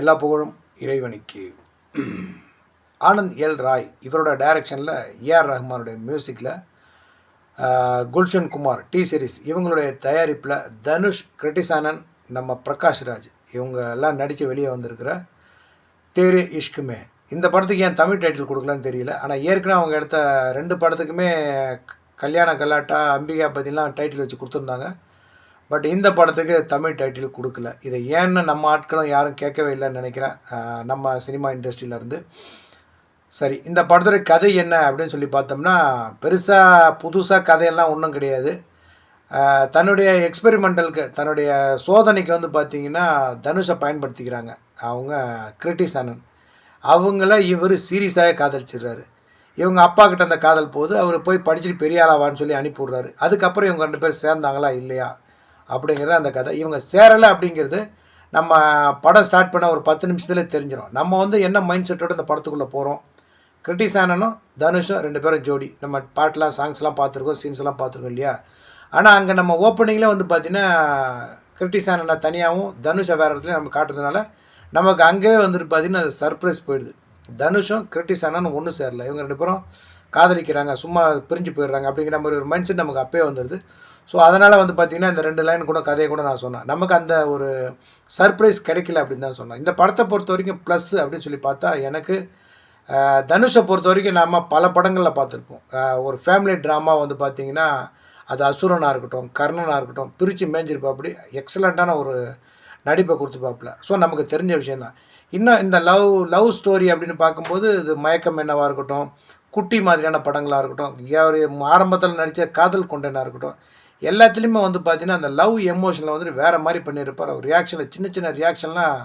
எல்லா புகழும் இறைவனுக்கு. ஆனந்த் எல் ராய் இவரோட டைரக்ஷனில் ஏஆர் ரஹ்மானுடைய மியூசிக்கில் குல்ஷன் குமார் டி சீரிஸ் இவங்களுடைய தயாரிப்பில் தனுஷ் கிரிட்டிசானன் நம்ம பிரகாஷ் ராஜ் இவங்க எல்லாம் நடித்து வெளியே வந்திருக்கிற தேரே இஷ்குமே. இந்த படத்துக்கு ஏன் தமிழ் டைட்டில் கொடுக்கலன்னு தெரியல. ஆனால் ஏற்கனவே அவங்க எடுத்த ரெண்டு படத்துக்குமே கல்யாண கல்லாட்டா அம்பிகா பற்றிலாம் டைட்டில் வச்சு கொடுத்துருந்தாங்க. பட் இந்த படத்துக்கு தமிழ் டைட்டில் கொடுக்கல. இதை ஏன்னு நம்ம ஆட்களும் யாரும் கேட்கவே இல்லைன்னு நினைக்கிறேன். நம்ம சினிமா இண்டஸ்ட்ரியிலேருந்து சரி இந்த படத்தோட கதை என்ன அப்படின்னு சொல்லி பார்த்தோம்னா பெருசாக புதுசாக கதையெல்லாம் ஒன்றும் கிடையாது. தன்னுடைய எக்ஸ்பெரிமெண்டலுக்கு தன்னுடைய சோதனைக்கு வந்து பார்த்திங்கன்னா தனுஷை பயன்படுத்திக்கிறாங்க. அவங்க கிரிட்டிஸ் அண்ணன். அவங்கள இவர் சீரியஸாக காதலிச்சிடுறாரு. இவங்க அப்பா கிட்ட அந்த காதல் போது அவர் போய் படிச்சுட்டு பெரிய ஆளாவான்னு சொல்லி அனுப்பிவிடுறாரு. அதுக்கப்புறம் இவங்க ரெண்டு பேர் சேர்ந்தாங்களா இல்லையா? அப்படிங்கிறது அந்த கதை. இவங்க சேரலை அப்படிங்கிறது நம்ம படம் ஸ்டார்ட் பண்ண ஒரு பத்து நிமிஷத்துல தெரிஞ்சிடும் நம்ம வந்து என்ன மைண்ட் செட்டோட இந்த படத்துக்குள்ளே போகிறோம் கிரிட்டிசானனும் தனுஷும் ரெண்டு பேரும் ஜோடி. நம்ம பாட்டெலாம் சாங்ஸ்லாம் பார்த்துருக்கோம் சீன்ஸ்லாம் பார்த்துருக்கோம் இல்லையா? ஆனால் அங்கே நம்ம ஓப்பனிங்கில் வந்து பார்த்தீங்கன்னா கிரிட்டிசானனை தனியாகவும் தனுஷை வேறு இடத்துல நம்ம காட்டுறதுனால நமக்கு அங்கேயே வந்துட்டு பார்த்தீங்கன்னா அது சர்ப்ரைஸ் போயிடுது. தனுஷும் கிரிட்டிசானனும் ஒன்றும் சேரல. இவங்க ரெண்டு பேரும் காதலிக்கிறாங்க சும்மா பிரிஞ்சு போயிடுறாங்க அப்படிங்கிற மாதிரி ஒரு மைண்ட் செட் நமக்கு அப்பயே வந்துடுது ஸோ அதனால் வந்து பார்த்திங்கன்னா இந்த ரெண்டு லைன் கூட கதையை கூட நான் சொன்னேன். நமக்கு அந்த ஒரு சர்ப்ரைஸ் கிடைக்கல அப்படின்னு தான் சொன்னேன். இந்த படத்தை பொறுத்த வரைக்கும் ப்ளஸ் அப்படின்னு சொல்லி பார்த்தா எனக்கு தனுஷை பொறுத்த வரைக்கும் நாம் பல படங்களில் பார்த்துருப்போம். ஒரு ஃபேமிலி ட்ராமா வந்து பார்த்திங்கன்னா அது அசுரனாக இருக்கட்டும் கர்ணனாக இருக்கட்டும் பிரித்து மேய்ஞ்சிருப்பாப்படி எக்ஸலண்ட்டான ஒரு நடிப்பை கொடுத்துருப்பாப்புல. ஸோ நமக்கு தெரிஞ்ச விஷயந்தான் இன்னும் இந்த லவ் லவ் ஸ்டோரி அப்படின்னு பார்க்கும்போது இது மயக்கம் என்னவாக இருக்கட்டும் குட்டி மாதிரியான படங்களாக இருக்கட்டும் ஒரு ஆரம்பத்தில் நடித்த காதல் கொண்டனாக இருக்கட்டும் எல்லாத்துலேயுமே வந்து பார்த்தீங்கன்னா அந்த லவ் எமோஷனில் வந்துட்டு வேறு மாதிரி பண்ணியிருப்பார் அவர் ரியாக்ஷனில் சின்ன சின்ன ரியாக்ஷன்லாம்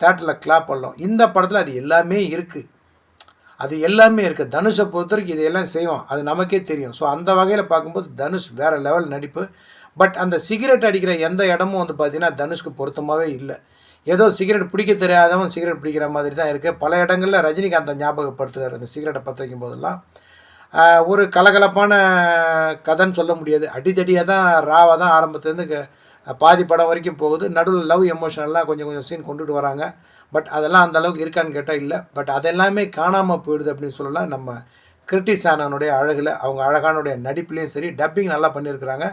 தேட்டரில் கிளாப் பண்ணலாம். இந்த படத்தில் அது எல்லாமே இருக்குது அது எல்லாமே இருக்குது தனுஷை பொறுத்த வரைக்கும் இதையெல்லாம் செய்வோம் அது நமக்கே தெரியும். ஸோ அந்த வகையில் பார்க்கும்போது தனுஷ் வேறு லெவல் நடிப்பு. பட் அந்த சிகரெட் அடிக்கிற எந்த இடமும் வந்து பார்த்தீங்கன்னா தனுஷ்க்கு பொருத்தமாகவே இல்லை. ஏதோ சிகரெட் பிடிக்க தெரியாதவன் சிகரெட் பிடிக்கிற மாதிரி தான் இருக்குது பல இடங்களில் ரஜினிகாந்தை ஞாபகப்படுத்துகிறார் அந்த சிகரெட்டை பற்ற வைக்கும் போதெல்லாம் ஒரு கலகலப்பான கதைன்னு சொல்ல முடியாது. அடித்தடியாக தான் ராவாக தான் ஆரம்பத்துலேருந்து பாதி படம் வரைக்கும் போகுது. நடுவில் லவ் எமோஷனெல்லாம் கொஞ்சம் கொஞ்சம் சீன் கொண்டுட்டு வராங்க. பட் அதெல்லாம் அந்த அளவுக்கு இருக்கான்னு கேட்டால் இல்லை. பட் அதெல்லாமே காணாமல் போயிடுது அப்படின்னு சொல்லலாம். நம்ம கிரிட்டிசானனுடைய அழகில் அவங்க அழகானுடைய நடிப்புலேயும் சரி டப்பிங் நல்லா பண்ணியிருக்கிறாங்க.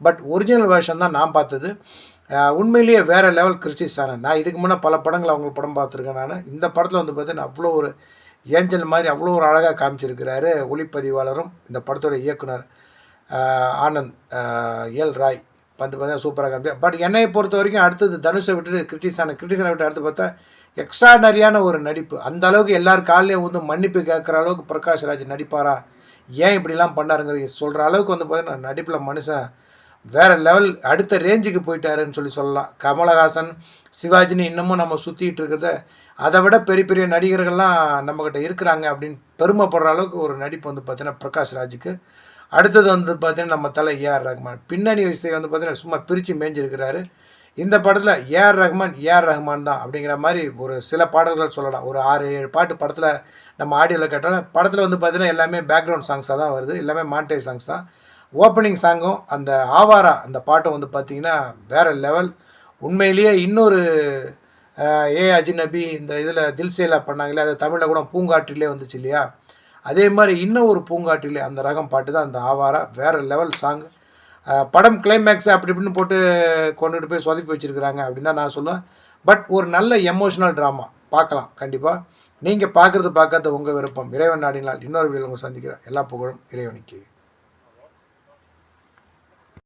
பட் ஒரிஜினல் வேர்ஷன் தான் நான் பார்த்தது. உண்மையிலேயே வேறு லெவல் கிறிஸ்டிஸான நான் இதுக்கு முன்னே பல படங்கள் அவங்க படம் பார்த்துருக்கேன் நான். இந்த படத்தில் வந்து பார்த்தீங்கன்னா அவ்வளோ ஒரு ஏஞ்சல் மாதிரி அவ்வளோ ஒரு அழகாக காமிச்சிருக்கிறாரு ஒளிப்பதிவாளரும் இந்த படத்தோட இயக்குனர் ஆனந்த் எல் ராய். வந்து பார்த்தீங்கன்னா சூப்பராக காமிச்சு. பட் என்னை பொறுத்த வரைக்கும் அடுத்தது தனுஷை விட்டுட்டு கிரிட்டிஸான கிரிட்டிஸானை விட்டு அடுத்து பார்த்தா எக்ஸ்ட்ராடனரியான ஒரு நடிப்பு. அந்த அளவுக்கு எல்லார் காலையும் வந்து மன்னிப்பு கேட்குற அளவுக்கு பிரகாஷ் ராஜ் நடிப்பாரா? ஏன் இப்படிலாம் பண்ணாருங்கிற சொல்கிற அளவுக்கு வந்து பார்த்தீங்கன்னா நடிப்பில் மனுஷன் வேறு லெவல் அடுத்த ரேஞ்சுக்கு போயிட்டாருன்னு சொல்லி சொல்லலாம். கமலஹாசன் சிவாஜின்னு இன்னமும் நம்ம சுற்றிட்டு இருக்கிறத அதை விட பெரிய பெரிய நடிகர்கள்லாம் நம்மக்கிட்ட இருக்கிறாங்க அப்படின்னு பெருமைப்படுற அளவுக்கு ஒரு நடிப்பு வந்து பார்த்தீங்கன்னா பிரகாஷ் ராஜுக்கு. அடுத்தது வந்து பார்த்தீங்கன்னா நம்ம தலை ஏஆர் ரஹ்மான் பின்னணி இசை வந்து பார்த்தீங்கன்னா சும்மா பிரித்து மேய்ஞ்சிருக்கிறாரு. இந்த படத்தில் ஏஆர் ரஹ்மான் ஏஆர் ரஹ்மான் தான் அப்படிங்கிற மாதிரி ஒரு சில பாடல்கள் சொல்லலாம். ஒரு ஆறு ஏழு பாட்டு படத்தில் நம்ம ஆடியோவில் கேட்டாலும் படத்தில் வந்து பார்த்தீங்கன்னா எல்லாமே பேக்ரவுண்ட் சாங்ஸாக தான் வருது. எல்லாமே மாண்டே சாங்ஸ் தான். ஓப்பனிங் சாங்கும் அந்த ஆவாரா அந்த பாட்டும் வந்து பார்த்தீங்கன்னா வேறு லெவல் உண்மையிலேயே இன்னொரு ஏ அஜிநபி இந்த இதில் தில்சேலா பண்ணாங்களே அது தமிழில் கூட பூங்காற்றிலே வந்துச்சு இல்லையா? அதே மாதிரி இன்னும் ஒரு பூங்காற்றிலே அந்த ரகம் பாட்டு தான் அந்த ஆவாரா வேறு லெவல் சாங் படம் கிளைமேக்ஸ் அப்படி இப்படின்னு போட்டு கொண்டுட்டு போய் சொதப்பி வச்சுருக்கிறாங்க அப்படின்னு தான் நான் சொல்லுவேன். பட் ஒரு நல்ல எமோஷனல் ட்ராமா பார்க்கலாம் கண்டிப்பாக நீங்கள் பார்க்குறது பார்க்காத உங்கள் விருப்பம். இறைவன் நாடினால் இன்னொரு வீடியோ உங்களை சந்திக்கிறேன். எல்லா புகழும் இறைவனுக்கு.